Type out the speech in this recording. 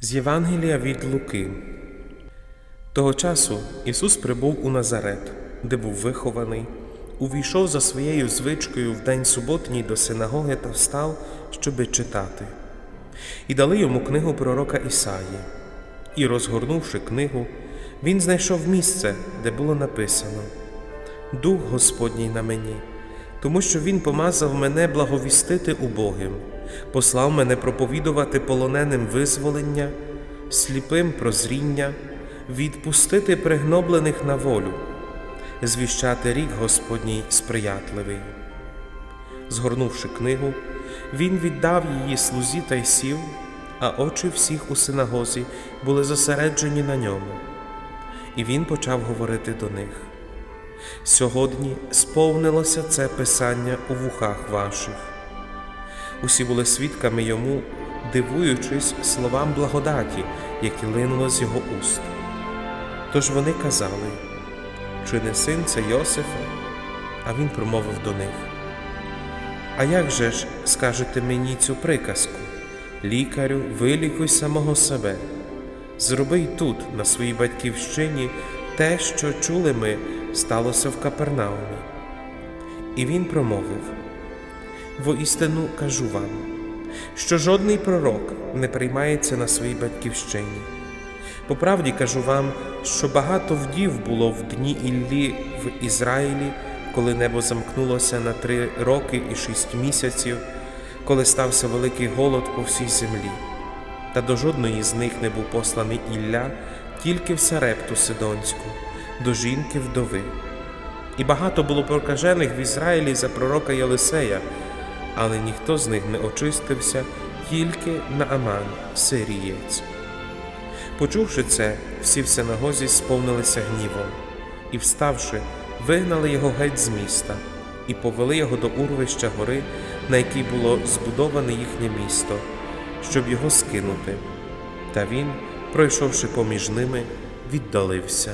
З Євангелія від Луки. Того часу Ісус прибув у Назарет, де був вихований, увійшов за своєю звичкою в день суботній до синагоги та встав, щоби читати. І дали йому книгу пророка Ісаї. І, розгорнувши книгу, він знайшов місце, де було написано: Дух Господній на мені, тому що Він помазав мене благовістити убогим, послав мене проповідувати полоненим визволення, сліпим прозріння, відпустити пригноблених на волю, звіщати рік Господній сприятливий. Згорнувши книгу, він віддав її слузі та й сів, а очі всіх у синагозі були зосереджені на ньому. І він почав говорити до них. Сьогодні сповнилося це писання у вухах ваших. Усі були свідками йому, дивуючись словам благодаті, які линули з його уст. Тож вони казали, чи не син це Йосифа? А він промовив до них. А як же ж скажете мені цю приказку? Лікарю, вилікуй самого себе. Зроби й тут, на своїй батьківщині, те, що чули ми, сталося в Капернаумі. І він промовив: Воістину кажу вам, що жодний пророк не приймається на своїй батьківщині. По правді кажу вам, що багато вдів було в дні Іллі в Ізраїлі, коли небо замкнулося на три роки і шість місяців, коли стався великий голод по всій землі. Та до жодної з них не був посланий Ілля, тільки в Сарепту Сидонську, до жінки вдови. І багато було прокажених в Ізраїлі за пророка Єлисея, але ніхто з них не очистився, тільки Нааман, сирієць. Почувши це, всі в синагозі сповнилися гнівом, і, вставши, вигнали його геть з міста і повели його до урвища гори, на якій було збудоване їхнє місто, щоб його скинути. Та він, пройшовши поміж ними, віддалився.